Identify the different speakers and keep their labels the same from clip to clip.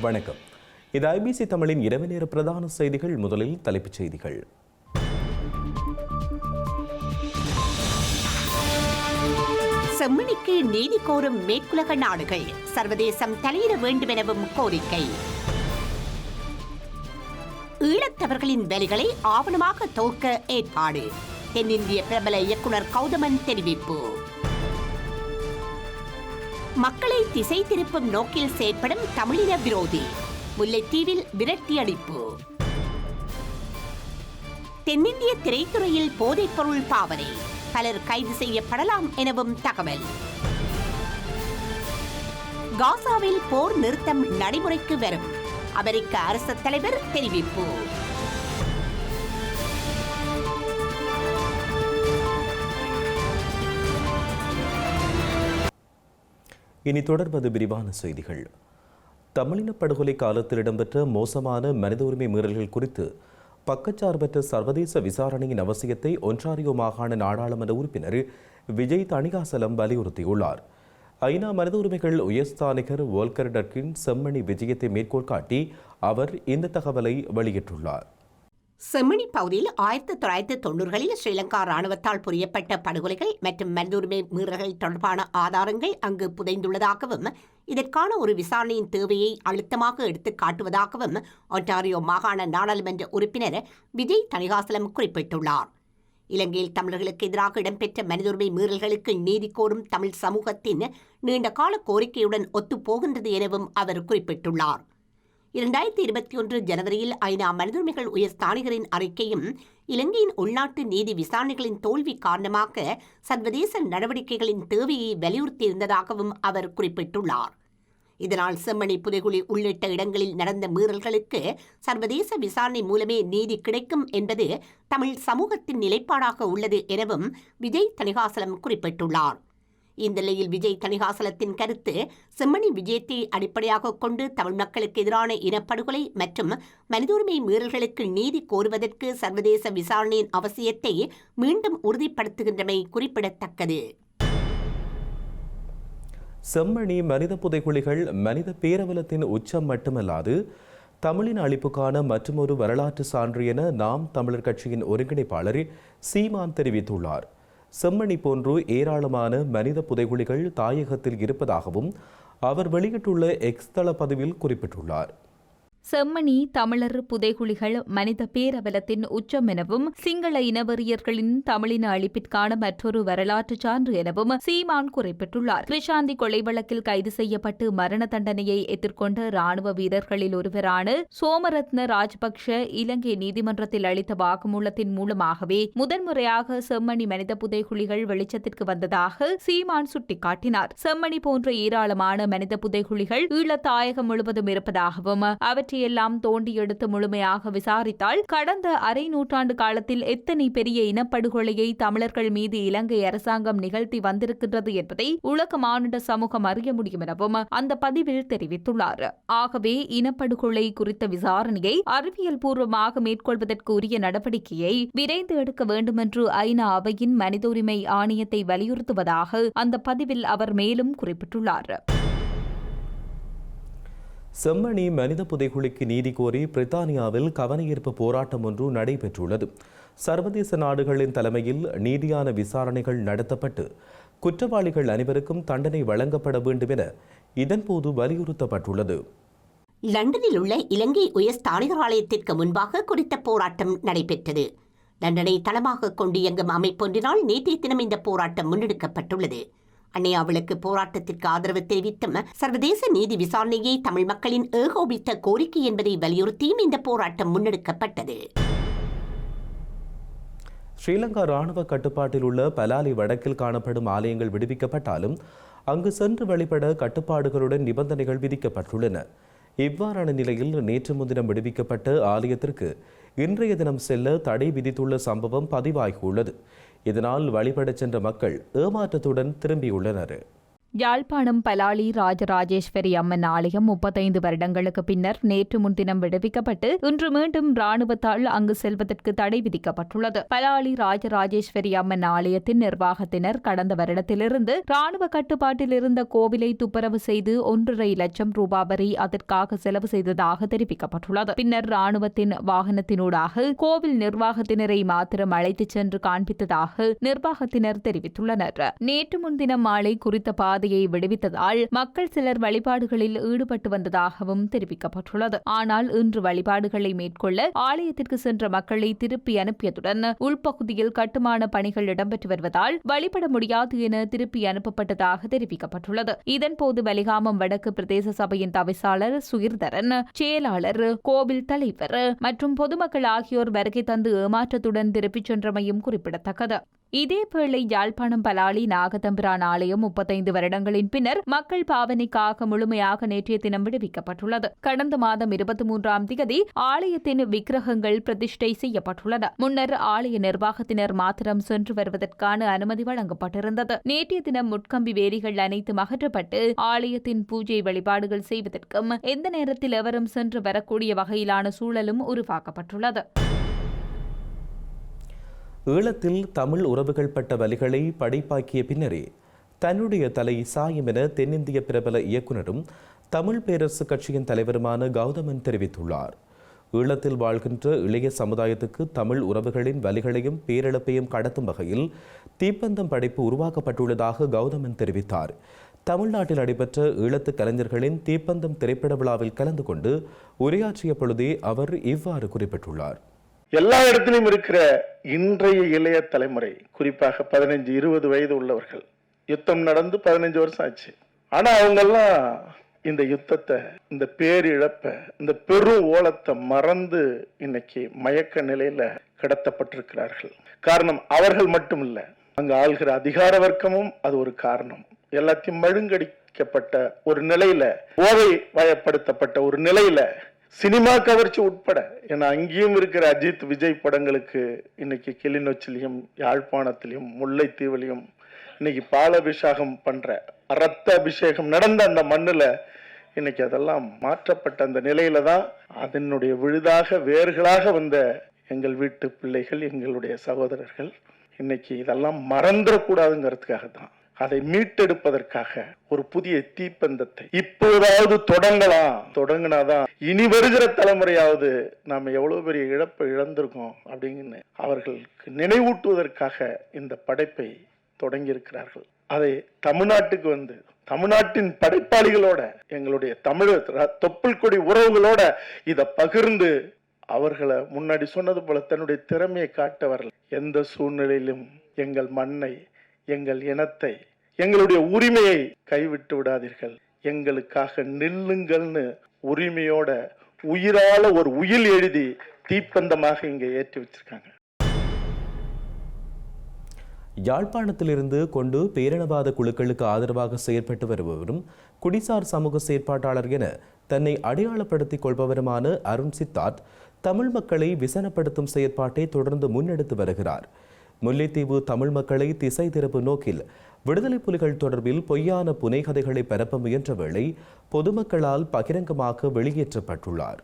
Speaker 1: வணக்கம். இது ஐபிசி தமிழின் இரவு நேர பிரதான செய்திகள். முதலில் தலைப்புச் செய்திகள்.
Speaker 2: செம்மணிக்கு நீதி கோரும் மேற்குலக நாடுகள். சர்வதேசம் தலையிட வேண்டும் எனவும் கோரிக்கை. ஈழத்தவர்களின் வேலைகளை ஆவணமாக தோற்க ஏற்பாடு. தென்னிந்திய பிரபல இயக்குனர் கௌதமன் தெரிவிப்பு. மக்களை திசை திருப்பும் நோக்கில் செயற்படும் தமிழின விரோதி. முல்லைத்தீவில் விரட்டி அடிப்பு. தென்னிந்திய திரைத்துறையில் போதைப்பொருள் பாவனை. பலர் கைது செய்யப்படலாம் எனவும் தகவல். காசாவில் போர் நிறுத்தம் நடைமுறைக்கு வரும். அமெரிக்க அரசு தலைவர் தெரிவிப்பு.
Speaker 1: இனி தொடர்வது விரிவான செய்திகள். தமிழின படுகொலை காலத்தில் இடம்பெற்ற மோசமான மனித உரிமை மீறல்கள் குறித்து பக்கச்சார்பற்ற சர்வதேச விசாரணையின் அவசியத்தை ஒன்றாரியோ மாகாண நாடாளுமன்ற உறுப்பினர் விஜய் தணிகாசலம் வலியுறுத்தியுள்ளார். ஐநா மனித உரிமைகள் உயர்ஸ்தானிகர் வோல்கர் டர்கின் செம்மணி விஜயத்தை மேற்கோள் காட்டி அவர் இந்த தகவலை வெளியிட்டுள்ளார்.
Speaker 2: செம்மணி பகுதியில் ஆயிரத்தி தொள்ளாயிரத்தி தொண்ணூறுகளில் ஸ்ரீலங்கா ராணுவத்தால் புரியப்பட்ட படுகொலைகள் மற்றும் மனிதுரிமை மீறல்கள் தொடர்பான ஆதாரங்கள் அங்கு புதைந்துள்ளதாகவும் இதற்கான ஒரு விசாரணையின் தேவையை அழுத்தமாக எடுத்துக் காட்டுவதாகவும் ஒன்டாரியோ மாகாண நாடாளுமன்ற உறுப்பினர் விஜய் தணிகாசலம் குறிப்பிட்டுள்ளார். இலங்கையில் தமிழர்களுக்கு எதிராக இடம்பெற்ற மனிதுரிமை மீறல்களுக்கு நீதி கோரும் தமிழ் சமூகத்தின் நீண்டகால கோரிக்கையுடன் ஒத்துப்போகின்றது எனவும் அவர் குறிப்பிட்டுள்ளார். இரண்டாயிரத்தி இருபத்தி ஒன்று ஜனவரியில் ஐநா மனிதுரிமைகள் உயர் ஸ்தானிகரின் அறிக்கையும் இலங்கையின் உள்நாட்டு நீதி விசாரணைகளின் தோல்வி காரணமாக சர்வதேச நடவடிக்கைகளின் தேவையை வலியுறுத்தியிருந்ததாகவும் அவர் குறிப்பிட்டுள்ளார். இதனால் செம்மணி புதைகுழி உள்ளிட்ட இடங்களில் நடந்த மீறல்களுக்கு சர்வதேச விசாரணை மூலமே நீதி கிடைக்கும் என்பது தமிழ் சமூகத்தின் நிலைப்பாடாக உள்ளது எனவும் விஜய் தணிகாசலம் குறிப்பிட்டுள்ளார். இந்த நிலையில் விஜய் தணிகாசலத்தின் கருத்து செம்மணி விஜயத்தை அடிப்படையாக கொண்டு தமிழ் மக்களுக்கு எதிரான இனப்படுகொலை மற்றும் மனித உரிமை மீறல்களுக்கு நீதி கோருவதற்கு சர்வதேச விசாரணையின் அவசியத்தை மீண்டும் உறுதிப்படுத்துகின்றமை குறிப்பிடத்தக்கது.
Speaker 1: செம்மணி மனித புதைகுழிகள் மனித பேரவலத்தின் உச்சம் மட்டுமல்லாது தமிழின் அழிப்புக்கான மற்றொரு வரலாற்று சான்று என நாம் தமிழர் கட்சியின் ஒருங்கிணைப்பாளர் சீமான் தெரிவித்துள்ளார். செம்மணி போன்று ஏராளமான மனித புதைகுழிகள் தாயகத்தில் இருப்பதாகவும் அவர் வெளியிட்டுள்ள எக்ஸ் தள பதிவில் குறிப்பிட்டுள்ளார்.
Speaker 3: செம்மணி தமிழர் புதைகுழிகள் மனித பேரவலத்தின் உச்சம் எனவும் சிங்கள இனவெறியர்களின் தமிழின அழிப்பிற்கான மற்றொரு வரலாற்று சான்று எனவும் சீமான் குறிப்பிட்டுள்ளார். கிருஷாந்தி கொலை வழக்கில் கைது செய்யப்பட்டு மரண தண்டனையை எதிர்கொண்ட ராணுவ வீரர்களில் ஒருவரான சோமரத்ன ராஜபக்ஷ இலங்கை நீதிமன்றத்தில் அளித்த வாக்குமூலத்தின் மூலமாகவே முதன்முறையாக செம்மணி மனித புதைகுழிகள் வெளிச்சத்திற்கு வந்ததாக சீமான் சுட்டிக்காட்டினார். செம்மணி போன்ற ஏராளமான மனித புதைகுழிகள் ஈழத்தாயகம் முழுவதும் இருப்பதாகவும் அவற்றை அவற்றையெல்லாம் தோண்டி எடுத்து முழுமையாக விசாரித்தால் கடந்த அரை நூற்றாண்டு காலத்தில் எத்தனை பெரிய இனப்படுகொலையை தமிழர்கள் மீது இலங்கை அரசாங்கம் நிகழ்த்தி வந்திருக்கின்றது என்பதை உலக மாநில சமூகம் அறிய முடியும் எனவும் அந்த பதிவில் தெரிவித்துள்ளார். ஆகவே இனப்படுகொலை குறித்த விசாரணையை அறிவியல் பூர்வமாக மேற்கொள்வதற்கு உரிய நடவடிக்கையை விரைந்து எடுக்க வேண்டுமென்று ஐநா அவையின் மனித உரிமை ஆணையத்தை வலியுறுத்துவதாக அந்த பதிவில் அவர் மேலும் குறிப்பிட்டுள்ளார்.
Speaker 1: செம்மணி மனித புதைகுழிக்கு நீதி கோரி பிரித்தானியாவில் கவனஈர்ப்பு போராட்டம் ஒன்று நடைபெற்றுள்ளது. சர்வதேச நாடுகளின் தலைமையில் நீதியான விசாரணைகள் நடத்தப்பட்டு குற்றவாளிகள் அனைவருக்கும் தண்டனை வழங்கப்பட வேண்டும் என இதன்போது வலியுறுத்தப்பட்டுள்ளது.
Speaker 2: லண்டனில் உள்ள இலங்கை உயர்ஸ்தானிகர் ஆலயத்திற்கு முன்பாக குறித்த போராட்டம் நடைபெற்றது. லண்டனை தளமாக கொண்டு இயங்கும் அமைப்பொன்றினால் நேற்றைய தினம் இந்த போராட்டம் முன்னெடுக்கப்பட்டுள்ளது. அன்னை அவளுக்கு போராட்டத்திற்கு ஆதரவு தெரிவித்தும் சர்வதேச நீதி விசாரணையை தமிழ் மக்களின் ஏகோபித்த கோரிக்கை என்பதை வலியுறுத்தியும் இந்த போராட்டம் முன்னெடுக்கப்பட்டது.
Speaker 1: ஸ்ரீலங்கா ராணுவ கட்டுப்பாட்டில் உள்ள பலாலி வடக்கில் காணப்படும் ஆலயங்கள் விடுவிக்கப்பட்டாலும் அங்கு சென்று வழிபட கட்டுப்பாடுகளுடன் நிபந்தனைகள் விதிக்கப்பட்டுள்ளன. இவ்வாறான நிலையில் நேற்று முன்தினம் விடுவிக்கப்பட்ட ஆலயத்திற்கு இன்றைய தினம் செல்ல தடை விதித்துள்ள சம்பவம் பதிவாகியுள்ளது. இதனால் வழிபடச் சென்ற மக்கள் ஏமாற்றத்துடன் திரும்பியுள்ளனர்.
Speaker 3: யாழ்ப்பாணம் பலாளி ராஜராஜேஸ்வரி அம்மன் ஆலயம் முப்பத்தைந்து வருடங்களுக்கு பின்னர் நேற்று முன்தினம் விடுவிக்கப்பட்டு இன்று மீண்டும் ராணுவத்தால் அங்கு செல்வதற்கு தடை விதிக்கப்பட்டுள்ளது. பலாளி ராஜராஜேஸ்வரி அம்மன் ஆலயத்தின் நிர்வாகத்தினர் கடந்த வருடத்திலிருந்து ராணுவ கட்டுப்பாட்டில் இருந்த கோவிலை துப்புரவு செய்து ஒன்றரை லட்சம் ரூபாய் வரை அதற்காக செலவு செய்ததாக தெரிவிக்கப்பட்டுள்ளது. பின்னர் ராணுவத்தின் வாகனத்தினூடாக கோவில் நிர்வாகத்தினரை மாத்திரம் அழைத்துச் சென்று காண்பித்ததாக நிர்வாகத்தினர் தெரிவித்துள்ளனர். நேற்று முன்தினம் மாலை குறித்த பாதையை விடுவித்ததால் மக்கள் சிலர் வழிபாடுகளில் ஈடுபட்டு வந்ததாகவும் தெரிவிக்கப்பட்டுள்ளது. ஆனால் இன்று வழிபாடுகளை மேற்கொள்ள ஆலயத்திற்கு சென்ற மக்களை திருப்பி அனுப்பியதுடன் உள்பகுதியில் கட்டுமான பணிகள் இடம்பெற்று வருவதால் வழிபட முடியாது என திருப்பி அனுப்பப்பட்டதாக தெரிவிக்கப்பட்டுள்ளது. இதன்போது வலிகாமம் வடக்கு பிரதேச சபையின் தவிசாளர் சுகிர்தரன் செயலாளர் கோவில் தலைவர் மற்றும் பொதுமக்கள் ஆகியோர் வருகை தந்து ஏமாற்றத்துடன் திருப்பிச் சென்றமையும் குறிப்பிடத்தக்கது. இதேவேளை யாழ்ப்பாணம் பலாலி நாகதம்பிரான் ஆலயம் முப்பத்தைந்து வருடங்களின் பின்னர் மக்கள் பாவனைக்காக முழுமையாக நேற்றைய தினம் விடுவிக்கப்பட்டுள்ளது. கடந்த மாதம் இருபத்தி மூன்றாம் திகதி ஆலயத்தின் விக்கிரகங்கள் பிரதிஷ்டை செய்யப்பட்டுள்ளது முன்னர் ஆலய நிர்வாகத்தினர் மாத்திரம் சென்று வருவதற்கான அனுமதி வழங்கப்பட்டிருந்தது. நேற்றைய தினம் முட்கம்பி வேலிகள் அனைத்தும் அகற்றப்பட்டு ஆலயத்தின் பூஜை வழிபாடுகள் செய்வதற்கும் எந்த நேரத்தில் எவரும் சென்று வரக்கூடிய வகையிலான சூழலும் உருவாக்கப்பட்டுள்ளது.
Speaker 1: ஈழத்தில் தமிழ் உறவுகள் பட்ட வலிகளை படைப்பாக்கிய பின்னரே தன்னுடைய தலை சாயம் என தென்னிந்திய பிரபல இயக்குனரும் தமிழ் பேரரசு கட்சியின் தலைவருமான கௌதமன் தெரிவித்துள்ளார். ஈழத்தில் வாழ்கின்ற இளைய சமுதாயத்துக்கு தமிழ் உறவுகளின் வலிகளையும் பேரிழப்பையும் கடத்தும் வகையில் தீப்பந்தம் படைப்பு உருவாக்கப்பட்டுள்ளதாக கௌதமன் தெரிவித்தார். தமிழ்நாட்டில் நடைபெற்ற ஈழத்து கலைஞர்களின் தீப்பந்தம் திரைப்பட விழாவில் கலந்து கொண்டு உரையாற்றிய பொழுதே அவர் இவ்வாறு குறிப்பிட்டுள்ளார்.
Speaker 4: எல்லா இடத்திலும் இருக்கிற இன்றைய இளைய தலைமுறை குறிப்பாக பதினஞ்சு இருபது வயது உள்ளவர்கள் யுத்தம் நடந்து பதினஞ்சு வருஷம் ஆச்சு. ஆனா அவங்கெல்லாம் இந்த யுத்தத்தை இந்த பேரிழப்ப இந்த பெரும் ஓலத்தை மறந்து இன்னைக்கு மயக்க நிலையில கடத்தப்பட்டிருக்கிறார்கள். காரணம் அவர்கள் மட்டும் இல்ல அங்க ஆள்கிற அதிகார வர்க்கமும் அது ஒரு காரணம். எல்லாத்தையும் மழுங்கடிக்கப்பட்ட ஒரு நிலையில போதை வயப்படுத்தப்பட்ட ஒரு நிலையில சினிமா கவர்ச்சி உட்பட ஏன்னா அங்கேயும் இருக்கிற அஜித் விஜய் படங்களுக்கு இன்னைக்கு கிளிநொச்சிலையும் யாழ்ப்பாணத்திலையும் முல்லைத்தீவிலையும் இன்னைக்கு பாலபிஷேகம் பண்ற ரத்த அபிஷேகம் நடந்த அந்த மண்ணில் இன்னைக்கு அதெல்லாம் மாற்றப்பட்ட அந்த நிலையில தான் அதனுடைய விழுதாக வேர்களாக வந்த எங்கள் வீட்டு பிள்ளைகள் எங்களுடைய சகோதரர்கள் இன்னைக்கு இதெல்லாம் மறந்துடக்கூடாதுங்கிறதுக்காக தான் அதை மீட்டெடுப்பதற்காக ஒரு புதிய தீப்பந்தத்தை. இப்போதாவது தொடங்கலாம். தொடங்கினாதான் இனி வருகிற தலைமுறையாவது நாம் எவ்வளவு பெரிய இழப்பை இழந்திருக்கோம் அப்படின்னு அவர்களுக்கு நினைவூட்டுவதற்காக இந்த படைப்பை தொடங்கியிருக்கிறார்கள். அதை தமிழ்நாட்டுக்கு வந்து தமிழ்நாட்டின் படைப்பாளிகளோட எங்களுடைய தமிழ் தொப்புள் கொடி உறவுகளோட இதை பகிர்ந்து அவர்களை முன்னாடி சொன்னது போல தன்னுடைய திறமையை காட்டவர்கள் எந்த சூழ்நிலையிலும் எங்கள் மண்ணை எங்கள் இனத்தை எங்களுடைய உரிமையை கைவிட்டு விடாதீர்கள். எங்களுக்காக நில்லுங்கள்னு உரிமையோட உயிரால ஒரு உயில் எழுதி தீப்பந்தமாக இங்க ஏற்றி வச்சிருக்காங்க.
Speaker 1: யாழ்ப்பாணத்திலிருந்து கொண்டு பேரினவாத குழுக்களுக்கு ஆதரவாக செயற்பட்டு வருபவரும் குடிசார் சமூக செயற்பாட்டாளர் என தன்னை அடையாளப்படுத்திக் கொள்பவருமான அருண் சித்தார்த் தமிழ் மக்களை விசனப்படுத்தும் செயற்பாட்டை தொடர்ந்து முன்னெடுத்து வருகிறார். முல்லைத்தீவு தமிழ் மக்களை திசை திருப்பு நோக்கில் விடுதலை புலிகள் தொடர்பில் பொய்யான புனைகதைகளை பரப்ப முயன்ற வேளை பொதுமக்களால் பகிரங்கமாக வெளியேற்றப்பட்டுள்ளார்.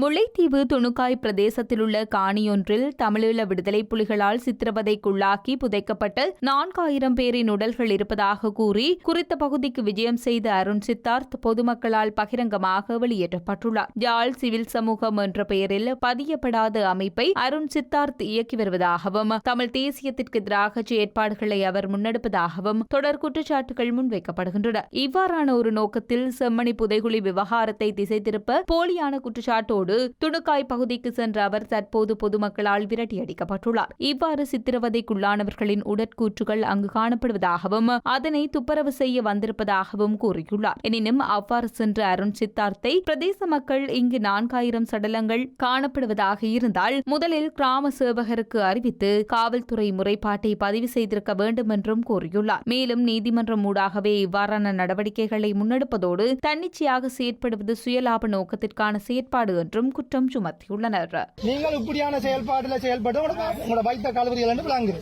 Speaker 3: முல்லைத்தீவு துணுக்காய் பிரதேசத்திலுள்ள காணியொன்றில் தமிழீழ விடுதலை புலிகளால் சித்திரவதைக்குள்ளாக்கி புதைக்கப்பட்ட நான்காயிரம் பேரின் உடல்கள் இருப்பதாக கூறி குறித்த பகுதிக்கு விஜயம் செய்த அருண் சித்தார்த் பொதுமக்களால் பகிரங்கமாக வெளியேற்றப்பட்டுள்ளார். யாழ் சிவில் சமூகம் என்ற பெயரில் பதியப்படாத அமைப்பை அருண் சித்தார்த் இயக்கி வருவதாகவும் தமிழ் தேசியத்திற்கு எதிராக செயற்பாடுகளை அவர் முன்னெடுப்பதாகவும் தொடர் குற்றச்சாட்டுகள் முன்வைக்கப்படுகின்றன. இவ்வாறான ஒரு நோக்கத்தில் செம்மணி புதைகுழி விவகாரத்தை திசை திருப்ப போலியான குற்றச்சாட்டோடு துணுக்காய் பகுதிக்கு சென்ற அவர் தற்போது பொதுமக்களால் விரட்டியடிக்கப்பட்டுள்ளார். இவ்வாறு சித்திரவதைக்குள்ளானவர்களின் உடற்கூற்றுகள் அங்கு காணப்படுவதாகவும் அதனை துப்புரவு செய்ய வந்திருப்பதாகவும் கூறியுள்ளார். எனினும் அவ்வாறு சென்ற அருண் சித்தார்த்தை பிரதேச மக்கள் இங்கு நான்காயிரம் சடலங்கள் காணப்படுவதாக இருந்தால் முதலில் கிராம சேவகருக்கு அறிவித்து காவல்துறை முறைப்பாட்டை பதிவு செய்திருக்க வேண்டும் என்றும் கூறியுள்ளார். மேலும் நீதிமன்றம் ஊடாகவே இவ்வாறான நடவடிக்கைகளை முன்னெடுப்பதோடு தன்னிச்சையாக செயற்படுவது சுயலாப நோக்கத்திற்கான செயற்பாடு என்றும் என்றும் குற்றம் சுமத்தியுள்ளனர்.
Speaker 5: நீங்கள் இப்படியான செயல்பாடுல செயல்பட்டு உங்களோட வைத்த என்று விளங்குது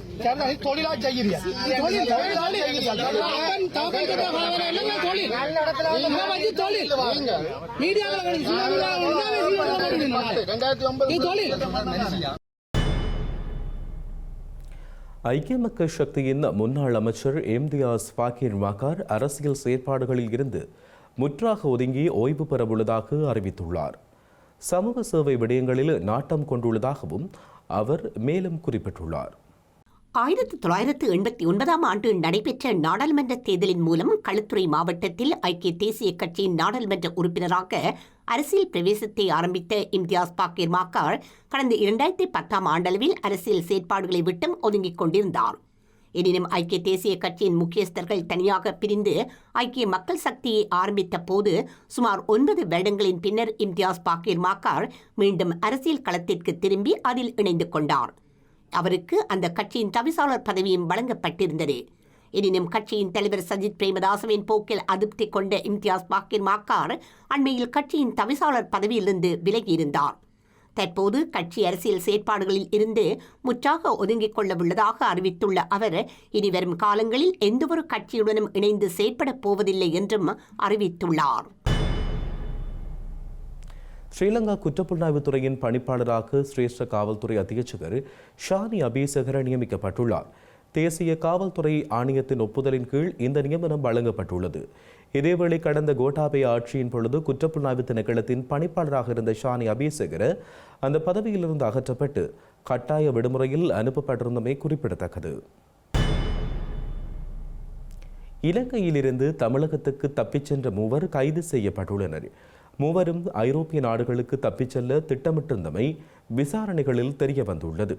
Speaker 5: தொழிலா வந்து
Speaker 1: ஐக்கிய மக்கள் சக்தியின் முன்னாள் அமைச்சர் எம்தியாஸ் பாக்கீர் மகார் அரசியல் செயற்பாடுகளில் இருந்து முற்றாக ஒதுங்கி ஓய்வு பெறவுள்ளதாக அறிவித்துள்ளார். சமூக சேவை விடயங்களில் நாட்டம் கொண்டுள்ளதாகவும் அவர் மேலும் குறிப்பிட்டுள்ளார்.
Speaker 2: ஆயிரத்தி தொள்ளாயிரத்து எண்பத்தி ஒன்பதாம் ஆண்டு நடைபெற்ற நாடாளுமன்ற தேர்தலின் மூலம் களுத்துறை மாவட்டத்தில் ஐக்கிய தேசிய கட்சியின் நாடாளுமன்ற உறுப்பினராக அரசியல் பிரவேசத்தை ஆரம்பித்த இம்தியாஸ் பாக்கீர் மாக்கார் கடந்த இரண்டாயிரத்தி பத்தாம் ஆண்டளவில் அரசியல் செயற்பாடுகளை விட்டும் ஒதுங்கிக் கொண்டிருந்தார். எனினும் ஐக்கிய தேசிய கட்சியின் முக்கியஸ்தர்கள் தனியாக பிரிந்து ஐக்கிய மக்கள் சக்தியை ஆரம்பித்த போது சுமார் ஒன்பது வருடங்களின் பின்னர் இம்தியாஸ் பாக்கீர் மாக்கார் மீண்டும் அரசியல் களத்திற்கு திரும்பி அதில் இணைந்து கொண்டார். அவருக்கு அந்த கட்சியின் தவிசாளர் பதவியும் வழங்கப்பட்டிருந்தது. எனினும் கட்சியின் தலைவர் சஜித் பிரேமதாசவின் போக்கில் அதிருப்தி கொண்ட இம்தியாஸ் பாக்கீர் மாக்கார் அண்மையில் கட்சியின் தவிசாளர் பதவியிலிருந்து விலகியிருந்தார். தற்போது கட்சி அரசியல் செயற்பாடுகளில் இருந்து முற்றாக ஒதுங்கிக் கொள்ள உள்ளதாக அறிவித்துள்ள அவர் இனிவரும் காலங்களில் எந்தவொரு கட்சியுடனும் இணைந்து செயற்படப் போவதில்லை என்றும் அறிவித்துள்ளார்.
Speaker 1: ஸ்ரீலங்கா குற்றப்புலனாய்வுத் துறையின் பணிப்பாளராக சிரேஷ்ட காவல்துறை அத்தியட்சகர் ஷானி அபிசேகர நியமிக்கப்பட்டுள்ளார். தேசிய காவல்துறை ஆணையத்தின் ஒப்புதலின் கீழ் இந்த நியமனம் வழங்கப்பட்டுள்ளது. இதேவேளை கடந்த கோட்டாபய ஆட்சியின் பொழுது குற்றப்புலனாய்வு திணைக்களத்தின் பணிப்பாளராக இருந்த ஷானி அபிசேகர அந்த பதவியிலிருந்து அகற்றப்பட்டு கட்டாய விடுமுறையில் அனுப்பப்பட்டிருந்தமை குறிப்பிடத்தக்கது. இலங்கையிலிருந்து தமிழகத்துக்கு தப்பிச் சென்ற மூவர் கைது செய்யப்பட்டுள்ளனர். மூவரும் ஐரோப்பிய நாடுகளுக்கு தப்பிச் செல்ல திட்டமிட்டிருந்தமை விசாரணைகளில் தெரிய வந்துள்ளது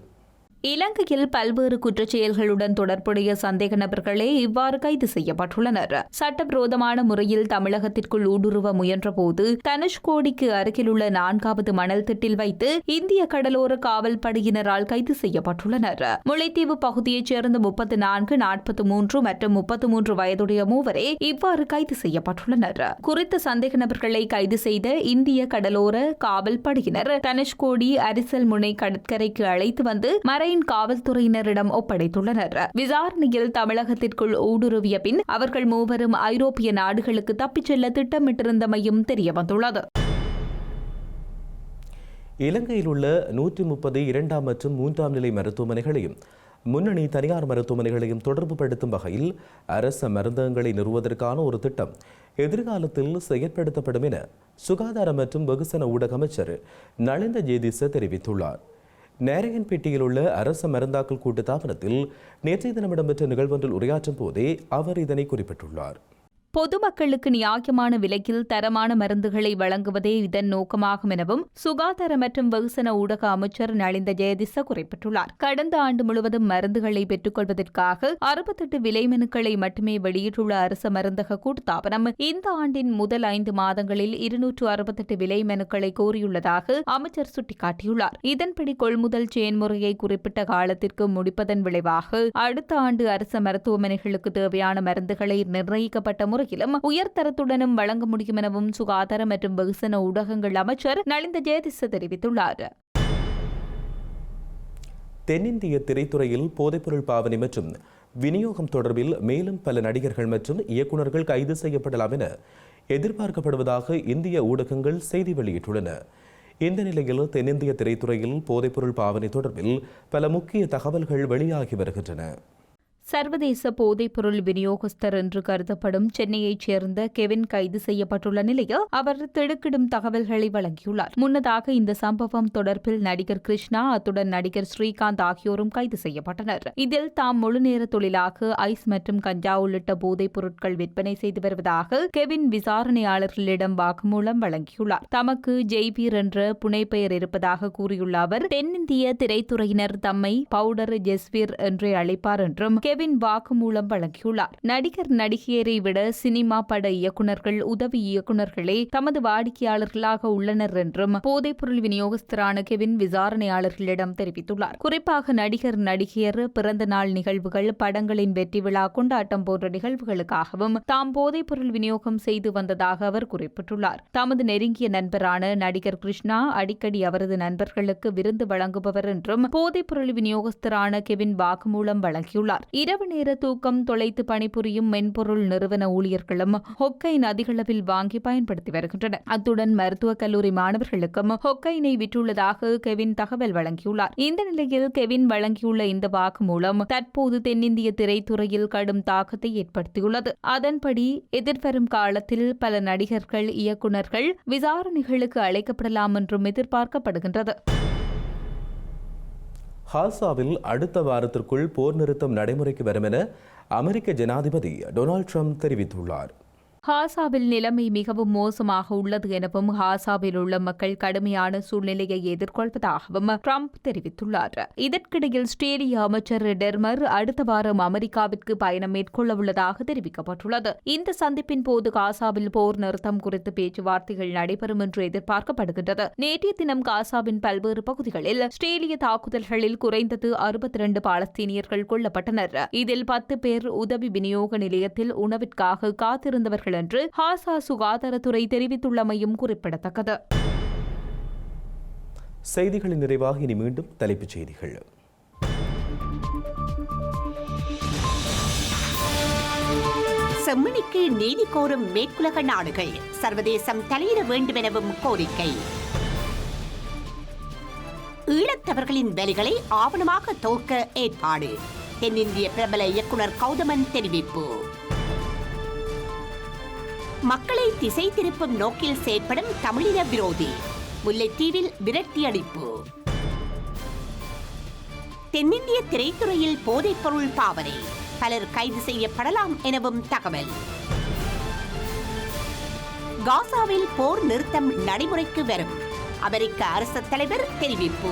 Speaker 3: இலங்கையில் பல்வேறு குற்றச் செயல்களுடன் தொடர்புடைய சந்தேக நபர்களே இவ்வாறு கைது செய்யப்பட்டுள்ளனர். சட்டவிரோதமான முறையில் தமிழகத்திற்குள் ஊடுருவ முயன்றபோது தனுஷ்கோடிக்கு அருகிலுள்ள நான்காவது மணல் திட்டில் வைத்து இந்திய கடலோர காவல் படையினரால் கைது செய்யப்பட்டுள்ளனர். முல்லைத்தீவு பகுதியைச் சேர்ந்த முப்பத்து நான்கு நாற்பத்தி மூன்று மற்றும் முப்பத்து மூன்று வயதுடைய மூவரே இவ்வாறு கைது செய்யப்பட்டுள்ளனர். குறித்த சந்தேக நபர்களை கைது செய்த இந்திய கடலோர காவல் படையினர் தனுஷ்கோடி அரிசல் முனை கடற்கரைக்கு அழைத்து வந்து மறை பஹ்ரைன் காவல்துறையினரிடம் ஒப்படைத்துள்ளனர். விசாரணையில் தமிழகத்திற்குள் ஊடுருவிய பின் அவர்கள் மூவரும் ஐரோப்பிய நாடுகளுக்கு தப்பிச் செல்ல திட்டமிட்டிருந்தமையும் தெரியவந்துள்ளது.
Speaker 1: இலங்கையில் உள்ள நூற்றி முப்பது இரண்டாம் மற்றும் மூன்றாம் நிலை மருத்துவமனைகளையும் முன்னணி தனியார் மருத்துவமனைகளையும் தொடர்புபடுத்தும் வகையில் அரச மருந்தகங்களை நிறுவுவதற்கான ஒரு திட்டம் எதிர்காலத்தில் செயற்படுத்தப்படும் என சுகாதார மற்றும் வெகுசன ஊடக அமைச்சர் நளிந்த ஜேதிச தெரிவித்துள்ளார். நேரையன்பேட்டையில் உள்ள அரச மருந்தாக்கல் கூட்டு தாபனத்தில் நேற்றைய தினம் இடம்பெற்ற நிகழ்வொன்றில் உரையாற்றும் போதே அவர் இதனை குறிப்பிட்டுள்ளார்.
Speaker 3: பொதுமக்களுக்கு நியாயமான விலையில் தரமான மருந்துகளை வழங்குவதே இதன் நோக்கமாகும் எனவும் சுகாதார மற்றும் வெகுசன ஊடக அமைச்சர் நலிந்த ஜெயதிச குறிப்பிட்டுள்ளார். கடந்த ஆண்டு முழுவதும் மருந்துகளை பெற்றுக்கொள்வதற்காக அறுபத்தெட்டு விலை மனுக்களை மட்டுமே வெளியிட்டுள்ள அரச மருந்தக கூட்டுத்தாபனம் இந்த ஆண்டின் முதல் ஐந்து மாதங்களில் இருநூற்று அறுபத்தெட்டு விலை மனுக்களை கோரியுள்ளதாக அமைச்சர் சுட்டிக்காட்டியுள்ளார். இதன்படி கொள்முதல் செயன்முறையை குறிப்பிட்ட காலத்திற்கு முடிப்பதன் விளைவாக அடுத்த ஆண்டு அரச மருத்துவமனைகளுக்கு தேவையான மருந்துகளை நிர்ணயிக்கப்பட்ட முறையிலும் உயர்தரத்துடனும் வழங்க முடியும் எனவும் சுகாதார மற்றும் வெகுசன ஊடகங்கள் அமைச்சர் நலிந்த ஜெயதிச தெரிவித்துள்ளார்.
Speaker 1: தென்னிந்திய திரைத்துறையில் போதைப்பொருள் பாவனை மற்றும் விநியோகம் தொடர்பில் மேலும் பல நடிகர்கள் மற்றும் இயக்குநர்கள் கைது செய்யப்படலாம் என எதிர்பார்க்கப்படுவதாக இந்திய ஊடகங்கள் செய்தி வெளியிட்டுள்ளன. இந்த நிலையில் தென்னிந்திய திரைத்துறையில் போதைப்பொருள் பாவனை தொடர்பில் பல முக்கிய தகவல்கள் வெளியாகி வருகின்றன.
Speaker 3: சர்வதேச போதைப்பொருள் விநியோகஸ்தர் என்று கருதப்படும் சென்னையைச் சேர்ந்த கெவின் கைது செய்யப்பட்டுள்ள நிலையில் அவர் திடுக்கிடும் தகவல்களை வழங்கியுள்ளார். முன்னதாக இந்த சம்பவம் தொடர்பில் நடிகர் கிருஷ்ணா அத்துடன் நடிகர் ஸ்ரீகாந்த் ஆகியோரும் கைது செய்யப்பட்டனர். இதில் தாம் முழுநேர தொழிலாக ஐஸ் மற்றும் கஞ்சா உள்ளிட்ட போதைப் பொருட்கள் விற்பனை செய்து வருவதாக கெவின் விசாரணையாளர்களிடம் வாக்குமூலம் வழங்கியுள்ளார். தமக்கு ஜெய்பீர் என்ற புனைப்பெயர் இருப்பதாக கூறியுள்ள அவர் தென்னிந்திய திரைத்துறையினர் தம்மை பவுடர் ஜெஸ்வீர் என்றே அழைப்பார் என்றும் கெவின் வாக்குமூலம் வழங்கியுள்ளார். நடிகர் நடிகையரை விட சினிமா பட இயக்குநர்கள் உதவி இயக்குநர்களே தமது வாடிக்கையாளர்களாக உள்ளனர் என்றும் போதைப்பொருள் விநியோகஸ்தரான கெவின் விசாரணையாளர்களிடம் தெரிவித்துள்ளார். குறிப்பாக நடிகர் நடிகையர் பிறந்த நாள் நிகழ்வுகள் படங்களின் வெற்றி விழா கொண்டாட்டம் போன்ற நிகழ்வுகளுக்காகவும் தாம் போதைப்பொருள் விநியோகம் செய்து வந்ததாக அவர் குறிப்பிட்டுள்ளார். தமது நெருங்கிய நண்பரான நடிகர் கிருஷ்ணா அடிக்கடி அவரது நண்பர்களுக்கு விருந்து வழங்குபவர் என்றும் போதைப்பொருள் விநியோகஸ்தரான கெவின் வாக்குமூலம் வழங்கியுள்ளார். இரவு நேர தூக்கம் தொலைத்து பணிபுரியும் மென்பொருள் நிறுவன ஊழியர்களும் ஹொக்கைன் அதிகளவில் வாங்கி பயன்படுத்தி வருகின்றனர். அத்துடன் மருத்துவக் கல்லூரி மாணவர்களுக்கும் ஹொக்கைனை விற்றுள்ளதாக கெவின் தகவல் வழங்கியுள்ளார். இந்த நிலையில் கெவின் வழங்கியுள்ள இந்த வாக்குமூலம் தற்போது தென்னிந்திய திரைத்துறையில் கடும் தாக்கத்தை ஏற்படுத்தியுள்ளது. அதன்படி எதிர்வரும் காலத்தில் பல நடிகர்கள் இயக்குநர்கள் விசாரணைகளுக்கு அழைக்கப்படலாம் என்றும் எதிர்பார்க்கப்படுகின்றது.
Speaker 1: ஹாசாவில் அடுத்த வாரத்திற்குள் போர் நிறுத்தம் நடைமுறைக்கு வரும் என அமெரிக்க ஜனாதிபதி டொனால்ட் ட்ரம்ப் தெரிவித்துள்ளார்.
Speaker 3: ஹாசாவில் நிலைமை மிகவும் மோசமாக உள்ளது எனவும் ஹாசாவில் உள்ள மக்கள் கடுமையான சூழ்நிலையை எதிர்கொள்வதாகவும் ட்ரம்ப் தெரிவித்துள்ளார். இதற்கிடையில் ஸ்டேலிய அமைச்சர் டெர்மர் அடுத்த வாரம் அமெரிக்காவிற்கு பயணம் மேற்கொள்ள உள்ளதாக தெரிவிக்கப்பட்டுள்ளது. இந்த சந்திப்பின் போது காசாவில் போர் நிறுத்தம் குறித்து பேச்சுவார்த்தைகள் நடைபெறும் என்று எதிர்பார்க்கப்படுகின்றது. நேற்றைய தினம் காசாவின் பல்வேறு பகுதிகளில் ஸ்டேலிய தாக்குதல்களில் குறைந்தது அறுபத்தி இரண்டு பாலஸ்தீனியர்கள் கொல்லப்பட்டனர். இதில் பத்து பேர் உதவி விநியோக நிலையத்தில் உணவிற்காக காத்திருந்தவர்கள் என்று ஹாசா சுகாதாரத்துறை தெரிவித்துள்ளமையும் குறிப்பிடத்தக்கது.
Speaker 1: செய்திகளின் நிறைவாக இனி மீண்டும் தலைப்புச் செய்திகள்.
Speaker 2: செம்மணிக்கு நீதி கோரும் மேற்குலக நாடுகள் சர்வதேசம் தலையிட வேண்டும் எனவும் கோரிக்கை. ஈழத்தவர்களின் வலிகளை ஆவணமாக தோற்க ஏற்பாடு. தென்னிந்திய பிரபல இயக்குனர் கௌதமன் தெரிவிப்பு. மக்களை திசை திருப்பும் நோக்கில் செயற்படும் தமிழின விரோதி. முல்லைத்தீவில் விரட்டி அடிப்பு. தென்னிந்திய திரைத்துறையில் போதைப்பொருள் பாவனை. பலர் கைது செய்யப்படலாம் எனவும் தகவல். காசாவில் போர் நிறுத்தம் நடைமுறைக்கு வரும். அமெரிக்க அரசு தலைவர் தெரிவிப்பு.